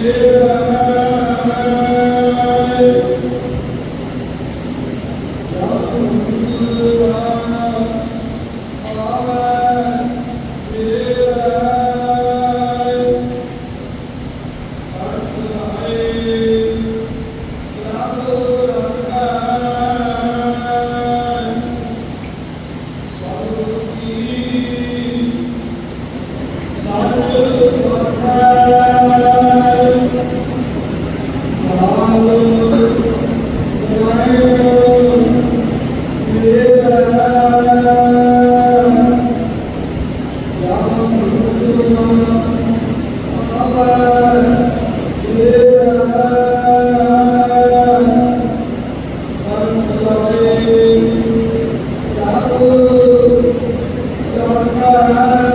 Deus. nada, nada.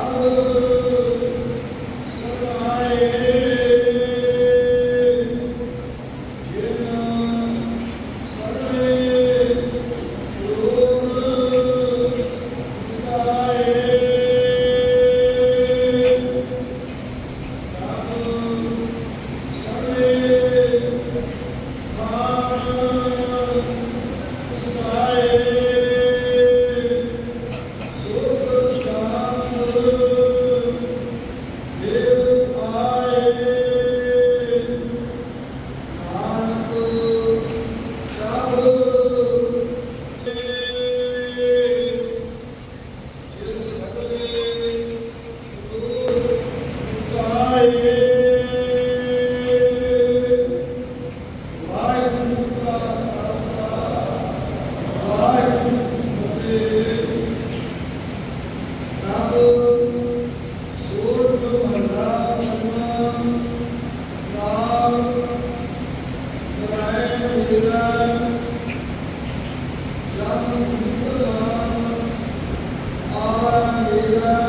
Amém. ਆਨੰਦ ਮੇਰਾ